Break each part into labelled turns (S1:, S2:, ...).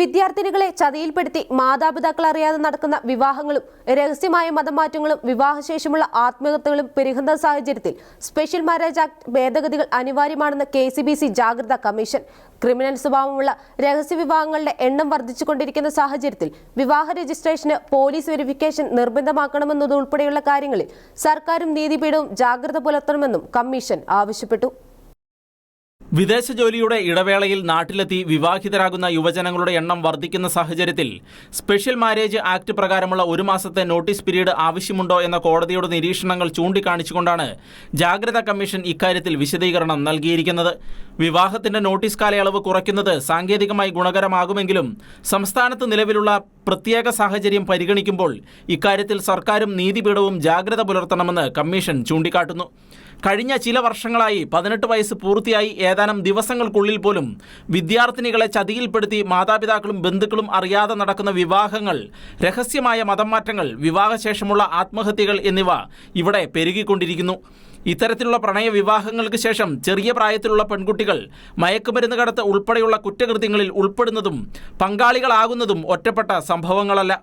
S1: വിദ്യാർത്ഥിനികളെ ചതിയിൽപ്പെടുത്തി മാതാപിതാക്കൾ അറിയാതെ നടക്കുന്ന വിവാഹങ്ങളും രഹസ്യമായ മതമാറ്റങ്ങളും വിവാഹശേഷമുള്ള ആത്മഹത്യകളും പെരുകുന്ന സാഹചര്യത്തിൽ സ്പെഷ്യൽ മാരേജ് ആക്ട് ഭേദഗതികൾ അനിവാര്യമാണെന്ന് കെ സി ബി സി ജാഗ്രതാ കമ്മീഷൻ. ക്രിമിനൽ സ്വഭാവമുള്ള രഹസ്യ വിവാഹങ്ങളുടെ എണ്ണം വർദ്ധിച്ചുകൊണ്ടിരിക്കുന്ന സാഹചര്യത്തിൽ വിവാഹ രജിസ്ട്രേഷന് പോലീസ് വെരിഫിക്കേഷൻ നിർബന്ധമാക്കണമെന്നതുൾപ്പെടെയുള്ള കാര്യങ്ങളിൽ സർക്കാരും നീതിപീഠവും ജാഗ്രത പുലർത്തണമെന്നും കമ്മീഷൻ ആവശ്യപ്പെട്ടു.
S2: വിദേശ ജോലിയുടെ ഇടവേളയിൽ നാട്ടിലെത്തി വിവാഹിതരാകുന്ന യുവജനങ്ങളുടെ എണ്ണം വർദ്ധിക്കുന്ന സാഹചര്യത്തിൽ സ്പെഷ്യൽ മാരേജ് ആക്ട് പ്രകാരമുള്ള ഒരു മാസത്തെ നോട്ടീസ് പീരീഡ് ആവശ്യമുണ്ടോ എന്ന കോടതിയുടെ നിരീക്ഷണങ്ങൾ ചൂണ്ടിക്കാണിച്ചുകൊണ്ടാണ് ജാഗ്രതാ കമ്മീഷൻ ഇക്കാര്യത്തിൽ വിശദീകരണം നൽകിയിരിക്കുന്നത്. വിവാഹത്തിന്റെ നോട്ടീസ് കാലയളവ് കുറയ്ക്കുന്നത് സാങ്കേതികമായി ഗുണകരമാകുമെങ്കിലും സംസ്ഥാനത്ത് നിലവിലുള്ള പ്രത്യേക സാഹചര്യം പരിഗണിക്കുമ്പോൾ ഇക്കാര്യത്തിൽ സർക്കാരും നീതിപീഠവും ജാഗ്രത പുലർത്തണമെന്ന് കമ്മീഷൻ ചൂണ്ടിക്കാട്ടുന്നു. കഴിഞ്ഞ ചില വർഷങ്ങളായി പതിനെട്ട് വയസ്സ് പൂർത്തിയായി ഏതാനും ദിവസങ്ങൾക്കുള്ളിൽ പോലും വിദ്യാർത്ഥിനികളെ ചതിയിൽപ്പെടുത്തി മാതാപിതാക്കളും ബന്ധുക്കളും അറിയാതെ നടക്കുന്ന വിവാഹങ്ങൾ രഹസ്യമായ മതംമാറ്റങ്ങൾ വിവാഹശേഷമുള്ള ആത്മഹത്യകൾ എന്നിവ ഇവിടെ പെരുകിക്കൊണ്ടിരിക്കുന്നു. ഇത്തരത്തിലുള്ള പ്രണയ വിവാഹങ്ങൾക്ക് ശേഷം ചെറിയ പ്രായത്തിലുള്ള പെൺകുട്ടികൾ മയക്കുമരുന്ന് കടത്ത് ഉൾപ്പെടെയുള്ള കുറ്റകൃത്യങ്ങളിൽ ഉൾപ്പെടുന്നതും പങ്കാളികളാകുന്നതും ഒറ്റപ്പെട്ട സംഭവങ്ങളല്ല.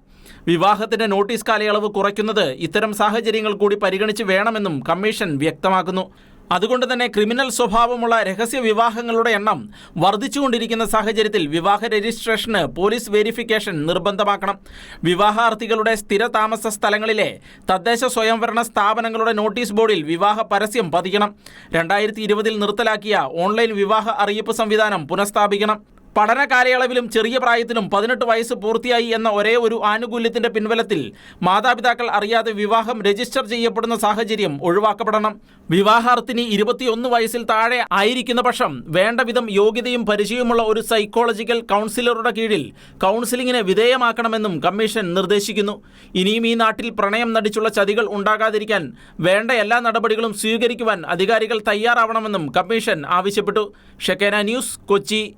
S2: വിവാഹത്തിന്റെ നോട്ടീസ് കാലയളവ് കുറയ്ക്കുന്നത് ഇത്തരം സാഹചര്യങ്ങൾ കൂടി പരിഗണിച്ച് വേണമെന്നും കമ്മീഷൻ വ്യക്തമാക്കുന്നു. അതുകൊണ്ട് തന്നെ ക്രിമിനൽ സ്വഭാവമുള്ള രഹസ്യ വിവാഹങ്ങളുടെ എണ്ണം വർദ്ധിച്ചുകൊണ്ടിരിക്കുന്ന സാഹചര്യത്തിൽ വിവാഹ രജിസ്ട്രേഷന് പോലീസ് വെരിഫിക്കേഷൻ നിർബന്ധമാക്കണം. വിവാഹാർത്ഥികളുടെ സ്ഥിര താമസ സ്ഥലങ്ങളിലെ തദ്ദേശ സ്വയംഭരണ സ്ഥാപനങ്ങളുടെ നോട്ടീസ് ബോർഡിൽ വിവാഹ പരസ്യം പതിക്കണം. രണ്ടായിരത്തി ഇരുപതിൽ നിർത്തലാക്കിയ ഓൺലൈൻ വിവാഹ അറിയിപ്പ് സംവിധാനം പുനഃസ്ഥാപിക്കണം. പഠന കാലയളവിലും ചെറിയ പ്രായത്തിലും പതിനെട്ട് വയസ്സ് പൂർത്തിയായി എന്ന ഒരേ ഒരു ആനുകൂല്യത്തിന്റെ പിൻബലത്തിൽ മാതാപിതാക്കൾ അറിയാതെ വിവാഹം രജിസ്റ്റർ ചെയ്യപ്പെടുന്ന സാഹചര്യം ഒഴിവാക്കപ്പെടണം. വിവാഹാർത്ഥിനി ഇരുപത്തിയൊന്ന് വയസ്സിൽ താഴെ ആയിരിക്കുന്ന പക്ഷം വേണ്ട വിധം യോഗ്യതയും പരിചയവുമുള്ള ഒരു സൈക്കോളജിക്കൽ കൗൺസിലറുടെ കീഴിൽ കൗൺസിലിങ്ങിനെ വിധേയമാക്കണമെന്നും കമ്മീഷൻ നിർദ്ദേശിക്കുന്നു. ഇനിയും ഈ നാട്ടിൽ പ്രണയം നടിച്ചുള്ള ചതികൾ ഉണ്ടാകാതിരിക്കാൻ വേണ്ട എല്ലാ നടപടികളും സ്വീകരിക്കുവാൻ അധികാരികൾ തയ്യാറാവണമെന്നും കമ്മീഷൻ ആവശ്യപ്പെട്ടു. Shekinah news Kochi.